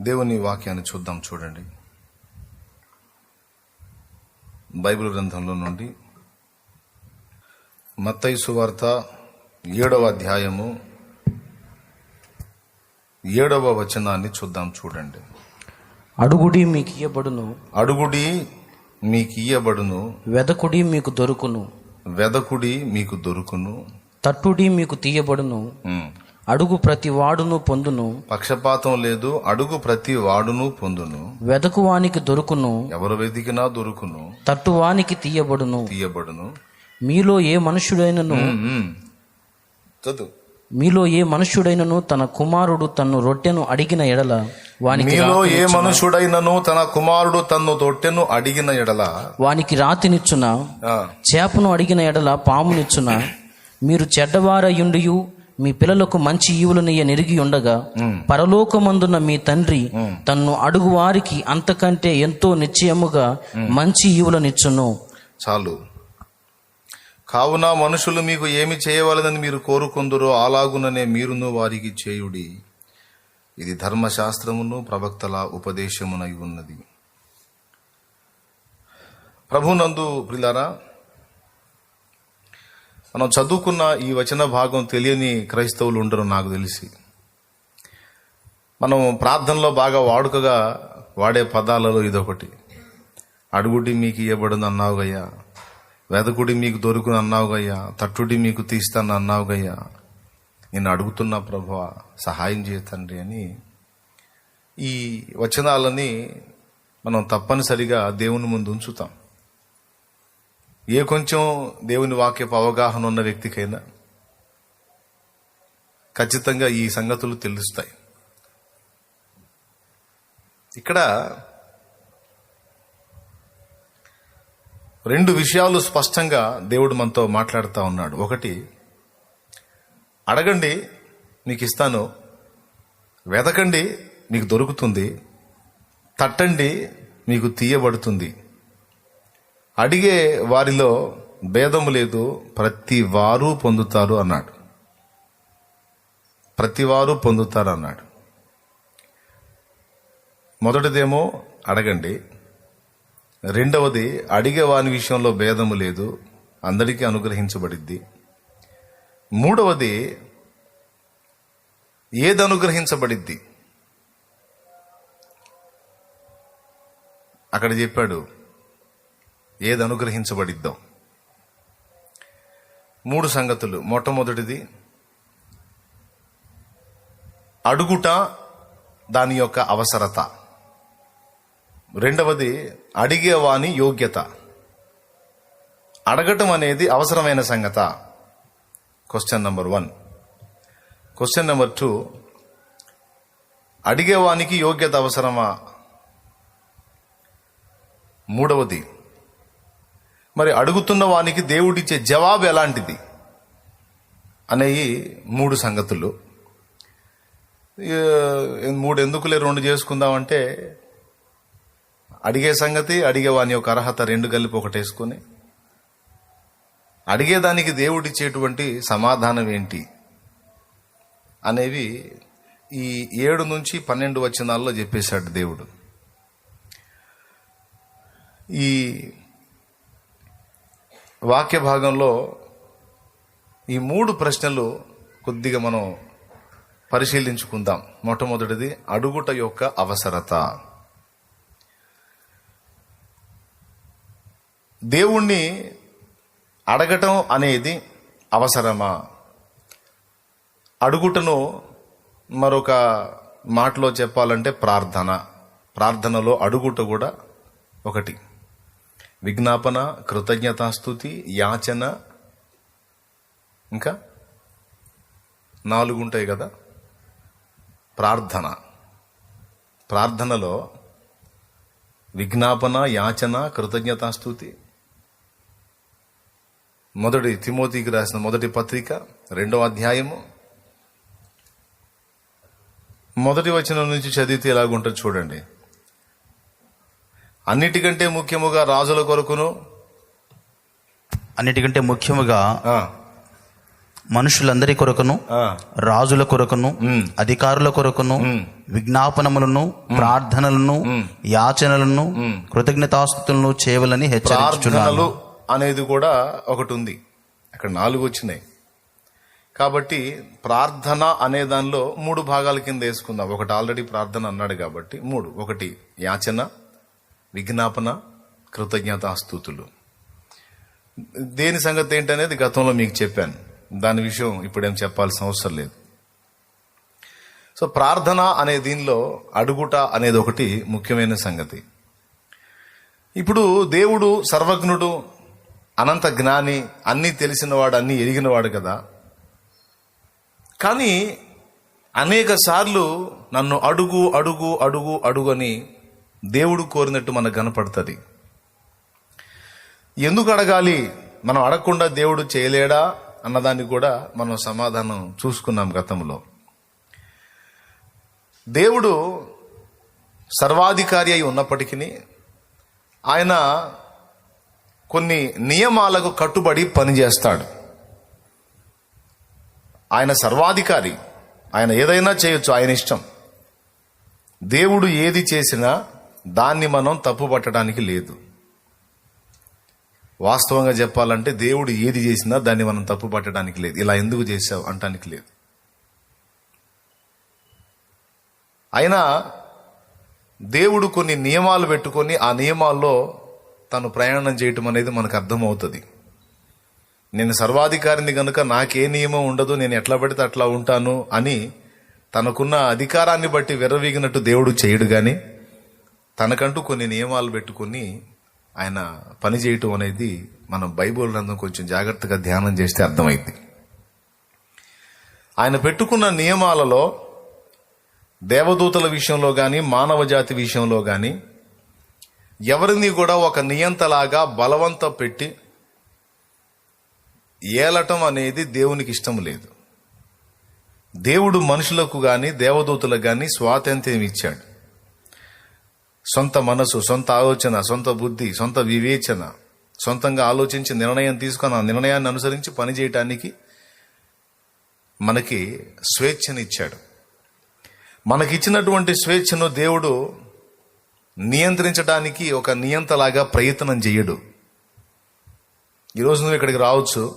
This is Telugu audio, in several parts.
దేవుని వాక్యాన్ని చూద్దాం చూడండి. బైబిల్ గ్రంథంలో నుండి మత్తయి సువార్త ఏడవ అధ్యాయము ఏడవ వచనాన్ని చూద్దాం చూడండి. అడుగుడి మీకు ఇయ్యబడును. అడుగుడి మీకు ఇయ్యబడును. వెదకుడి మీకు దొరుకును. వెదకుడి మీకు దొరుకును. తట్టుడి మీకు తీయబడును. అడుగు ప్రతి వాడును పొందును. పక్షపాతం లేదు అడుగు ప్రతి వాడును పొందును. వెదకువానికి దొరుకును. ఎవరు వెతికినా దొరుకును. తట్టువానికి తీయబడును. తీయబడును. మీలో ఏ ఉమ్. చదువు. మీలో ఏ మనుష్యుడైనను తన కుమారుడు తన్ను రొట్టెను అడిగిన ఎడల వానికి మీలో ఏ మనుషుడైనను తన కుమారుడు తన్ను తొట్టెను అడిగిన ఎడల? వానికి రాతినిచ్చున చేపను అడిగిన ఎడల పామునిచ్చున మీరు చెడ్డవారయుండియు మీ పిల్లలకు మంచి ఈవులనియ నెరిగి ఉండగా పరలోకమందున్న మీ తండ్రి తన్ను అడుగు వారికి అంతకంటే ఎంతో నిశ్చయముగా మంచి ఈవులనిచ్చును. చాలు. కావున మనుషులు మీకు ఏమి చేయవలనని మీరు కోరుకుందరో అలాగుననే మీరును వారికి చేయుడి. ఇది ధర్మశాస్త్రమును ప్రవక్తల ఉపదేశమునై ఉన్నది. ప్రభునందు ప్రిలారా మనం చదువుకున్న ఈ వచన భాగం తెలియని క్రైస్తవులు ఉండరు నాకు తెలిసి. మనం ప్రార్థనలో బాగా వాడుకగా వాడే పదాలలో ఇదొకటి. అడుగుడి మీకు ఇవ్వబడును అన్నావుగయ్యా వెదకుడి మీకు దొరుకును అన్నావుగయ్యా తట్టుడి మీకు తీస్తాను అన్నావుగయ్యా నేను అడుగుతున్నా ప్రభు సహాయం చేయతండి అని ఈ వచనాలని మనం తప్పనిసరిగా దేవుని ముందు ఉంచుతాం. ఏ కొంచెం దేవుని వాక్యపు అవగాహన ఉన్న వ్యక్తికైనా ఖచ్చితంగా ఈ సంగతులు తెలుస్తాయి. ఇక్కడ రెండు విషయాలు స్పష్టంగా దేవుడు మనతో మాట్లాడుతూ ఉన్నాడు. ఒకటి అడగండి మీకు ఇస్తాను. వెదకండి మీకు దొరుకుతుంది. తట్టండి మీకు తీయబడుతుంది. అడిగే వారిలో భేదము లేదు ప్రతి వారు పొందుతారు అన్నాడు. ప్రతి వారు పొందుతారు అన్నాడు. మొదటిదేమో అడగండి. రెండవది అడిగే వాని విషయంలో భేదము లేదు అందరికీ అనుగ్రహించబడిద్ది. మూడవది ఏది అనుగ్రహించబడిద్ది అక్కడ చెప్పాడు ఏది అనుగ్రహించబడిద్దాం మూడు సంగతులు. మొట్టమొదటిది అడుగుట దాని యొక్క అవసరత. రెండవది అడిగేవాని యోగ్యత. అడగటం అనేది అవసరమైన సంగత. Question number one question number two అడిగేవానికి యోగ్యత అవసరమా? మూడవది మరి అడుగుతున్న వానికి దేవుడిచ్చే జవాబు ఎలాంటిది? అనేవి మూడు సంగతులు. మూడు ఎందుకులే రెండు చేసుకుందామంటే అడిగే సంగతి అడిగేవాని యొక్క అర్హత రెండు కలిపి ఒకటేసుకొని అడిగేదానికి దేవుడిచ్చేటువంటి సమాధానం ఏంటి? అనేవి ఈ ఏడు నుంచి పన్నెండు వచనాల్లో చెప్పేశాడు దేవుడు. ఈ వాక్య భాగంలో ఈ మూడు ప్రశ్నలు కొద్దిగా మనం పరిశీలించుకుందాం. మొట్టమొదటిది అడుగుట యొక్క అవసరత. దేవుణ్ణి అడగటం అనేది అవసరమా? అడుగుటను మరొక మాటలో చెప్పాలంటే ప్రార్థన. ప్రార్థనలో అడుగుట కూడా ఒకటి. విజ్ఞాపన కృతజ్ఞతాస్థుతి యాచన ఇంకా నాలుగు ఉంటాయి కదా? ప్రార్థన. ప్రార్థనలో విజ్ఞాపన యాచన కృతజ్ఞతాస్థుతి. మొదటి తిమోతికి రాసిన మొదటి పత్రిక రెండవ అధ్యాయము. మొదటి వచనం నుంచి చదివితే ఎలాగుంటుంది చూడండి. అన్నిటికంటే ముఖ్యముగా రాజుల కొరకును? అన్నిటికంటే ముఖ్యముగా మనుషులందరి కొరకును రాజుల కొరకును అధికారుల కొరకును విజ్ఞాపనములను ప్రార్థనలను యాచనలను కృతజ్ఞతాస్తుతులను చేయవలని హెచ్చరించుచున్నాను. ప్రార్థనలు అనేది కూడా ఒకటి ఉంది అక్కడ నాలుగు వచ్చినాయి. కాబట్టి ప్రార్థన అనే దానిలో మూడు భాగాల కింద వేసుకుందాం. ఒకటి ఆల్రెడీ ప్రార్థన అన్నాడు కాబట్టి మూడు. ఒకటి యాచన విజ్ఞాపన కృతజ్ఞతాస్తుతులు దేని సంగతి ఏంటనేది గతంలో మీకు చెప్పాను. దాని విషయం ఇప్పుడేం చెప్పాల్సిన అవసరం లేదు. సో ప్రార్థన అనే దీనిలో అడుగుట అనేది ఒకటి ముఖ్యమైన సంగతి. ఇప్పుడు దేవుడు సర్వజ్ఞుడు అనంత జ్ఞాని అన్నీ తెలిసినవాడు అన్నీ ఎరిగినవాడు కదా. కానీ అనేక సార్లు నన్ను అడుగు అడుగు అడుగు అడుగు అని దేవుడు కోరినట్టు మనకు కనపడుతుంది. ఎందుకు అడగాలి? మనం అడగకుండా దేవుడు చేయలేడా? అన్నదాన్ని కూడా మనం సమాధానం చూసుకున్నాం గతంలో. దేవుడు సర్వాధికారి అయి ఉన్నప్పటికీ ఆయన కొన్ని నియమాలకు కట్టుబడి పనిచేస్తాడు. ఆయన సర్వాధికారి. ఆయన ఏదైనా చేయొచ్చు ఆయన ఇష్టం. దేవుడు ఏది చేసినా దాన్ని మనం తప్పు పట్టడానికి లేదు. వాస్తవంగా చెప్పాలంటే దేవుడు ఏది చేసినా దాన్ని మనం తప్పు పట్టడానికి లేదు. ఇలా ఎందుకు చేశావు అంటానికి లేదు. అయినా దేవుడు కొన్ని నియమాలు పెట్టుకొని ఆ నియమాల్లో తను ప్రయాణం చేయటం అనేది మనకు అర్థమవుతుంది. నేను సర్వాధికారిని కనుక నాకే నియమం ఉండదు నేను ఎట్లా పడితే అట్లా ఉంటాను అని తనకున్న అధికారాన్ని బట్టి విర్రవీగినట్టు దేవుడు చేయడు కానీ తనకంటూ కొన్ని నియమాలు పెట్టుకుని ఆయన పని చేయటం అనేది మనం బైబిల్ గ్రంథం కొంచెం జాగ్రత్తగా ధ్యానం చేస్తే అర్థమైంది. ఆయన పెట్టుకున్న నియమాలలో దేవదూతల విషయంలో కానీ మానవ జాతి విషయంలో కానీ ఎవరిని కూడా ఒక నియంతలాగా బలవంత పెట్టి ఏలటం అనేది దేవునికి ఇష్టం లేదు. దేవుడు మనుషులకు కానీ దేవదూతలకు కానీ స్వాతంత్ర్యం ఇచ్చాడు. సొంత మనసు సొంత ఆలోచన సొంత బుద్ధి సొంత వివేచన సొంతంగా ఆలోచించి నిర్ణయం తీసుకొని ఆ నిర్ణయాన్ని అనుసరించి పనిచేయటానికి మనకి స్వేచ్ఛనిచ్చాడు. మనకిచ్చినటువంటి స్వేచ్ఛను దేవుడు నియంత్రించడానికి ఒక నియంతలాగా ప్రయత్నం చేయడు ఈరోజు నువ్వు ఇక్కడికి రావచ్చు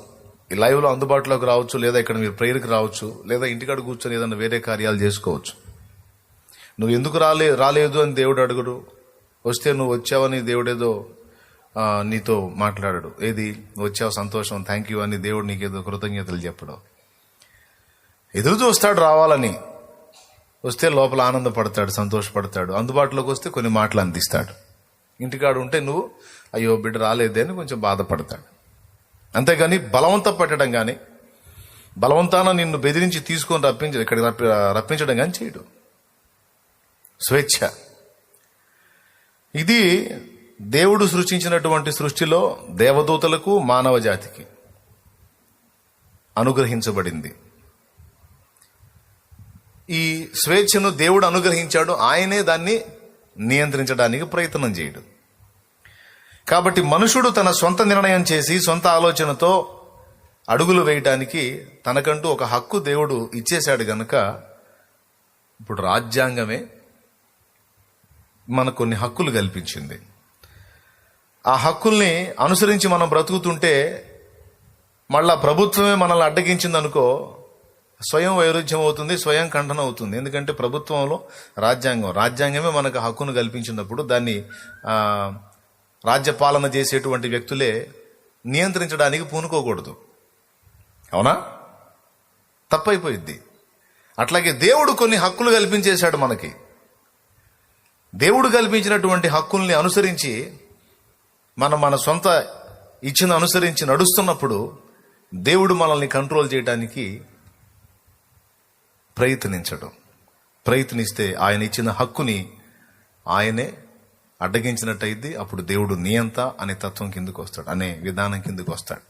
ఈ లైవ్లో అందుబాటులోకి రావచ్చు లేదా ఇక్కడ మీరు ప్రేయర్కి రావచ్చు లేదా ఇంటికాడ కూర్చొని ఏదైనా వేరే కార్యాలు చేసుకోవచ్చు. నువ్వు ఎందుకు రాలే రాలేదు అని దేవుడు అడుగుడు. వస్తే నువ్వు వచ్చావని దేవుడేదో నీతో మాట్లాడాడు. ఏది? నువ్వు వచ్చావు సంతోషం థ్యాంక్ యూ అని దేవుడు నీకేదో కృతజ్ఞతలు చెప్పడం. ఎదురు చూస్తాడు రావాలని. వస్తే లోపల ఆనందపడతాడు సంతోషపడతాడు. అందుబాటులోకి వస్తే కొన్ని మాటలు అందిస్తాడు. ఇంటికాడు ఉంటే నువ్వు అయ్యో బిడ్డ రాలేదే అని కొంచెం బాధపడతాడు. అంతేగాని బలవంతం పెట్టడం కానీ బలవంతాన నిన్ను బెదిరించి తీసుకొని రప్పించ ఇక్కడికి రప్పి- రప్పించడం కానీ చేయడు. స్వేచ్ఛ. ఇది దేవుడు సృష్టించినటువంటి సృష్టిలో దేవదూతలకు మానవ జాతికి అనుగ్రహించబడింది. ఈ స్వేచ్ఛను దేవుడు అనుగ్రహించాడు ఆయనే దాన్ని నియంత్రించడానికి ప్రయత్నం చేయడు. కాబట్టి మనుషుడు తన సొంత నిర్ణయం చేసి సొంత ఆలోచనతో అడుగులు వేయటానికి తనకంటూ ఒక హక్కు దేవుడు ఇచ్చేశాడు గనక ఇప్పుడు రాజ్యాంగమే మనకు కొన్ని హక్కులు కల్పించింది. ఆ హక్కుల్ని అనుసరించి మనం బ్రతుకుతుంటే మళ్ళా ప్రభుత్వమే మనల్ని అడ్డగించింది అనుకో స్వయం వైరుధ్యం అవుతుంది స్వయం ఖండన అవుతుంది. ఎందుకంటే ప్రభుత్వంలో రాజ్యాంగం రాజ్యాంగమే మనకు హక్కును కల్పించినప్పుడు దాన్ని రాజ్యపాలన చేసేటువంటి వ్యక్తులే నియంత్రించడానికి పూనుకోకూడదు. అవునా? తప్పైపోయిద్ది. అట్లాగే దేవుడు కొన్ని హక్కులు కల్పించేశాడు మనకి. దేవుడు కల్పించినటువంటి హక్కుల్ని అనుసరించి మనం మన సొంత ఇచ్చిన అనుసరించి నడుస్తున్నప్పుడు దేవుడు మనల్ని కంట్రోల్ చేయడానికి ప్రయత్నించడం. ప్రయత్నిస్తే ఆయన ఇచ్చిన హక్కుని ఆయనే అడ్డగించినట్టయితే అప్పుడు దేవుడు నియంత అనే తత్వం కిందకు వస్తాడు అనే విధానం కిందకు వస్తాడు.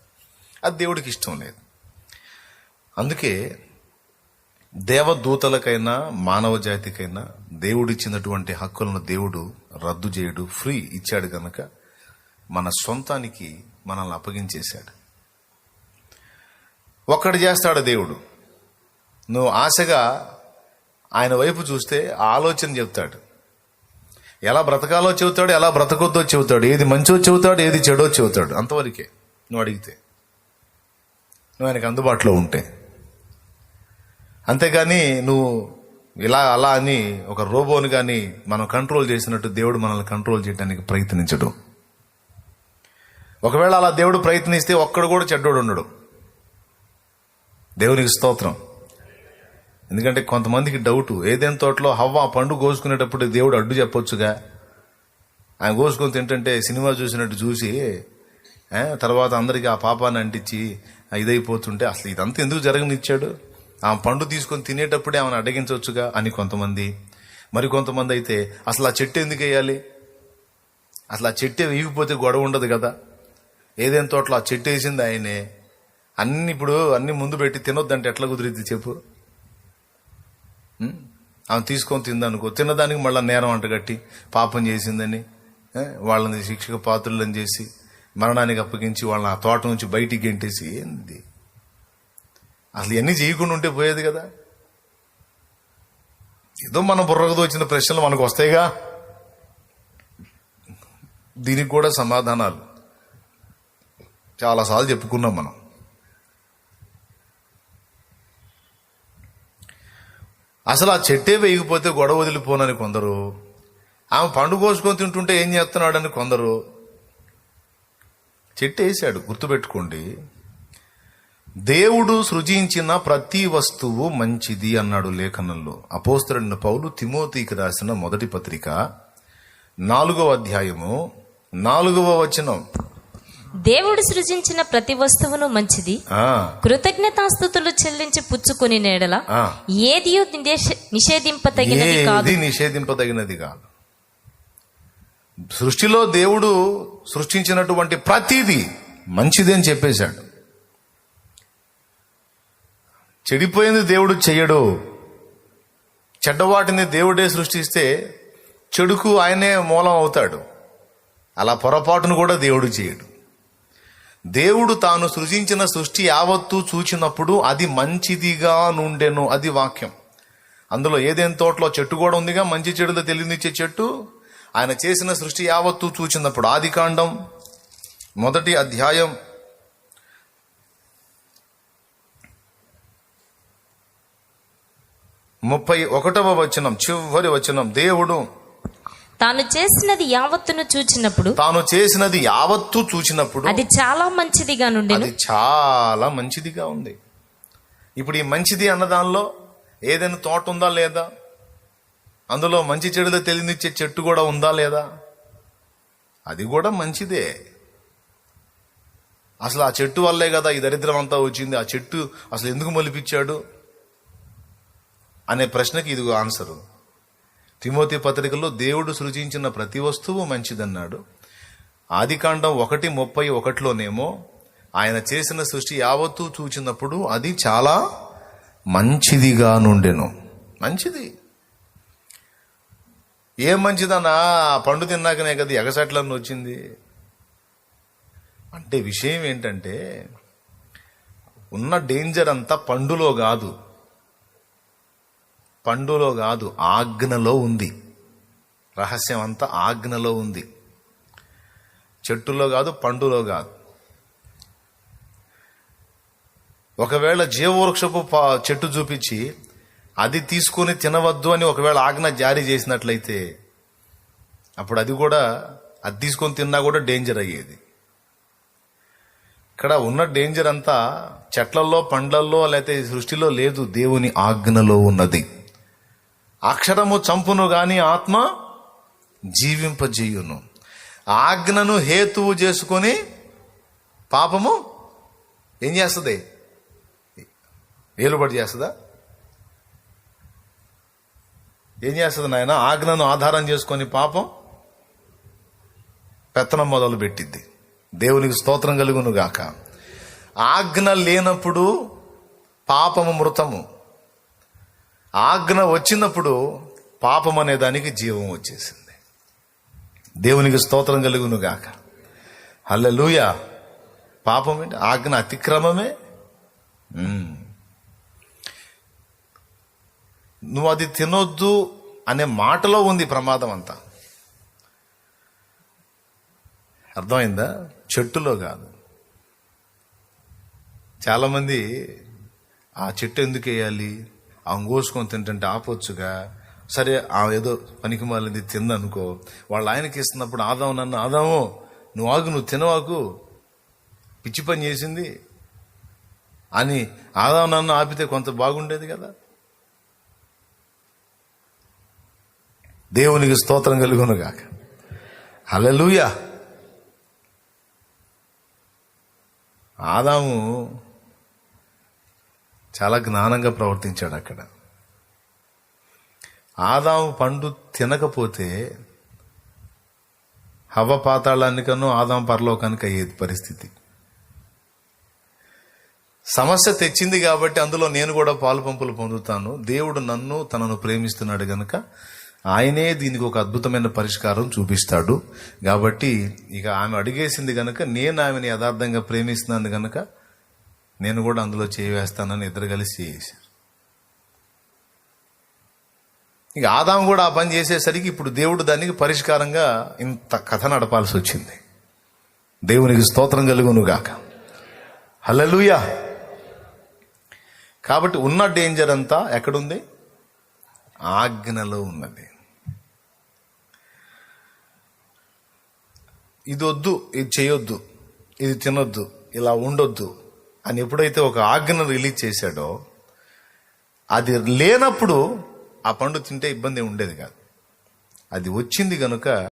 అది దేవుడికి ఇష్టం లేదు. అందుకే దేవదూతలకైనా మానవ జాతికైనా దేవుడిచ్చినటువంటి హక్కులను దేవుడు రద్దు చేయడు ఫ్రీ ఇచ్చాడు కనుక మన సొంతానికి మనల్ని అప్పగించేశాడు. ఒక్కడు చేస్తాడు దేవుడు. నువ్వు ఆశగా ఆయన వైపు చూస్తే ఆలోచన చెప్తాడు ఎలా బ్రతకాలో చెబుతాడు ఎలా బ్రతకొద్దో చెబుతాడు ఏది మంచో చెబుతాడు ఏది చెడో చెబుతాడు అంతవరకే నువ్వు అడిగితే. నువ్వు ఆయనకు అందుబాటులో ఉంటే. అంతేగాని నువ్వు ఇలా అలా అని ఒక రోబోని కానీ మనం కంట్రోల్ చేసినట్టు దేవుడు మనల్ని కంట్రోల్ చేయడానికి ప్రయత్నించడు. ఒకవేళ అలా దేవుడు ప్రయత్నిస్తే ఒక్కడు కూడా చెడ్డోడు ఉండడు. దేవునికి స్తోత్రం. ఎందుకంటే కొంతమందికి డౌట్ ఏదైనా తోటలో హవ్వ పండు కోసుకునేటప్పుడు దేవుడు అడ్డు చెప్పొచ్చుగా? ఆయన కోసుకొని తింటుంటే సినిమా చూసినట్టు చూసి తర్వాత అందరికీ ఆ పాపాన్ని అంటించి ఇదైపోతుంటే అసలు ఇదంతా ఎందుకు జరగనిచ్చాడు? ఆ పండు తీసుకొని తినేటప్పుడే ఆమెను అడ్డగించవచ్చుగా అని కొంతమంది. మరి కొంతమంది అయితే అసలు ఆ చెట్టు ఎందుకు వేయాలి? అసలు ఆ చెట్టు వేయకపోతే గొడవ ఉండదు కదా. ఏదైనా తోటలో ఆ చెట్టు వేసింది ఆయనే? అన్ని ఇప్పుడు అన్ని ముందు పెట్టి తినొద్దంటే ఎట్లా కుదిరిద్ది చెప్పు? ఆమె తీసుకొని తిందనుకో తినదానికి మళ్ళీ నేరం అంటగట్టి పాపం చేసిందని వాళ్ళని శిక్షక పాత్రులను చేసి మరణానికి అప్పగించి వాళ్ళని ఆ తోట నుంచి బయటికి గెంటేసి ఏంది? అసలు ఇవన్నీ చేయకుండా ఉంటే పోయేది కదా. ఏదో మన బుర్రకు వచ్చిన ప్రశ్నలు మనకు వస్తాయిగా. దీనికి కూడా సమాధానాలు. చాలాసార్లు చెప్పుకున్నాం మనం. అసలు ఆ చెట్టే వేయకపోతే గొడవ వదిలిపోనని కొందరు. ఆమె పండు కోసుకొని తింటుంటే ఏం చేస్తున్నాడని కొందరు. చెట్టు వేసాడు గుర్తుపెట్టుకోండి. దేవుడు సృజించిన ప్రతి వస్తువు మంచిది అన్నాడు లేఖనంలో. అపోస్తరుడిన పౌలు తిమోతికి రాసిన మొదటి పత్రిక నాలుగవ అధ్యాయము నాలుగవ వచనం. దేవుడు సృజించిన ప్రతి వస్తువును మంచిది ఆ, కృతజ్ఞతాస్థుతులు చెల్లించి పుచ్చుకొని నేడల నిషేధ- నిషేధింపతగినది కాదు ఏది నిషేధింపదగినది కాదు. సృష్టిలో దేవుడు సృష్టించినటువంటి ప్రతిదీ మంచిది అని చెప్పేశాడు. చెడిపోయింది దేవుడు చెయ్యడు. చెడ్డవాటిని దేవుడే సృష్టిస్తే చెడుకు ఆయనే మూలం అవుతాడు. అలా పొరపాటును కూడా దేవుడు చేయడు. దేవుడు తాను సృజించిన సృష్టి యావత్తు చూచినప్పుడు అది మంచిదిగా నుండెను అది వాక్యం. అందులో ఏదేం తోటలో చెట్టు కూడా ఉందిగా మంచి చెడులో తెలియనిచ్చే చెట్టు? ఆయన చేసిన సృష్టి యావత్తు చూచినప్పుడు ఆది కాండం మొదటి అధ్యాయం ముప్పై ఒకటవ వచనం చివరి వచనం దేవుడు తాను చేసినది యావత్తును చూచినప్పుడు తాను చేసినది యావత్తు చూచినప్పుడు అది చాలా మంచిదిగా నుండెను. అది చాలా మంచిదిగా ఉంది. ఇప్పుడు ఈ మంచిది అన్న దానిలో ఏదైనా తోట ఉందా లేదా? అందులో మంచి చెడులో తెలియనిచ్చే చెట్టు కూడా ఉందా లేదా? అది కూడా మంచిదే. అసలు ఆ చెట్టు వల్లే కదా ఈ దరిద్రం అంతా వచ్చింది. ఆ చెట్టు అసలు ఎందుకు మొలిపించాడు? అనే ప్రశ్నకి ఇదిగో ఆన్సరు. తిమోతి పత్రికలో దేవుడు సృజించిన ప్రతి వస్తువు మంచిదన్నాడు. ఆదికాండం ఒకటి ముప్పై ఒకటిలోనేమో ఆయన చేసిన సృష్టి యావత్తూ చూచినప్పుడు అది చాలా మంచిదిగా నుండెను. మంచిది. ఏం మంచిదన్నా? పండు తిన్నాకనే కదా ఎగసట్లన్నీ వచ్చింది. అంటే విషయం ఏంటంటే ఉన్న డేంజర్ అంతా పండులో కాదు. పండులో కాదు ఆజ్ఞలో ఉంది. రహస్యం అంతా ఆజ్ఞలో ఉంది. చెట్టులో కాదు పండులో కాదు. ఒకవేళ జీవవృక్షపు చెట్టు చూపించి అది తీసుకొని తినవద్దు అని ఒకవేళ ఆజ్ఞ జారీ చేసినట్లయితే అప్పుడు అది కూడా అది తీసుకొని తిన్నా కూడా డేంజర్ అయ్యేది. ఇక్కడ ఉన్న డేంజర్ అంతా చెట్లల్లో పండ్లల్లో లేకపోతే సృష్టిలో లేదు. దేవుని ఆజ్ఞలో ఉన్నది. అక్షరము చంపును గాని ఆత్మ జీవింపజేయును. ఆజ్ఞను హేతువు చేసుకొని పాపము ఏం చేస్తుంది? ఏలుబడి చేస్తుందా? ఏం చేస్తుంది నాయన? ఆజ్ఞను ఆధారం చేసుకొని పాపం పెత్తనం మొదలు పెట్టిద్ది. దేవునికి స్తోత్రం కలుగును గాక. ఆజ్ఞ లేనప్పుడు పాపము మృతము. ఆజ్ఞ వచ్చినప్పుడు పాపం అనే దానికి జీవం వచ్చేసింది. దేవునికి స్తోత్రం కలుగును గాక. హల్లెలూయా. పాపం ఏంటి? ఆజ్ఞ అతిక్రమమే? నువ్వు అది తినొద్దు అనే మాటలో ఉంది ప్రమాదం అంతా. అర్థమైందా? చెట్టులో కాదు. చాలామంది ఆ చెట్టు ఎందుకు వేయాలి? ఆమె కోసుకొని తింటుంటే ఆపొచ్చుగా? సరే ఆ ఏదో పనికి మాలింది తిందనుకో వాళ్ళ ఆయనకి ఇస్తున్నప్పుడు ఆదాము నన్ను ఆదాము నువ్వు ఆగు నువ్వు తినవాకు. పిచ్చి పని చేసింది. అని ఆదాము నన్ను ఆపితే కొంత బాగుండేది కదా? దేవునికి స్తోత్రం కలుగును కాక హల్లెలూయా. ఆదాము చాలా జ్ఞానంగా ప్రవర్తించాడు అక్కడ. ఆదాము పండు తినకపోతే హవ పాతాళానికనో ఆదాం పరలోకానికి అయ్యేది పరిస్థితి. సమస్య తెచ్చింది కాబట్టి అందులో నేను కూడా పాలు పంపులు పొందుతాను. దేవుడు నన్ను తనను ప్రేమిస్తున్నాడు గనుక ఆయనే దీనికి ఒక అద్భుతమైన పరిష్కారం చూపిస్తాడు. కాబట్టి ఇక ఆమె అడిగేసింది గనుక నేను ఆమెను యథార్థంగా ప్రేమిస్తున్నాను గనుక నేను కూడా అందులో చేవేస్తానని ఇద్దరు కలిసి చేశారు ఇక ఆదాం కూడా ఆ పని చేసేసరికి ఇప్పుడు దేవుడు దానికి పరిష్కారంగా ఇంత కథ నడపాల్సి వచ్చింది. దేవునికి స్తోత్రం కలుగును గాక. హల్లెలూయా! కాబట్టి ఉన్న డేంజర్ అంతా ఎక్కడుంది? ఆజ్ఞలో ఉన్నది. ఇది వద్దు ఇది చేయొద్దు ఇది తినొద్దు ఇలా ఉండొద్దు. అని ఎప్పుడైతే ఒక ఆజ్ఞను రిలీజ్ చేశాడో అది లేనప్పుడు ఆ పండు తింటే ఇబ్బంది ఉండేది కాదు. అది వచ్చింది కనుక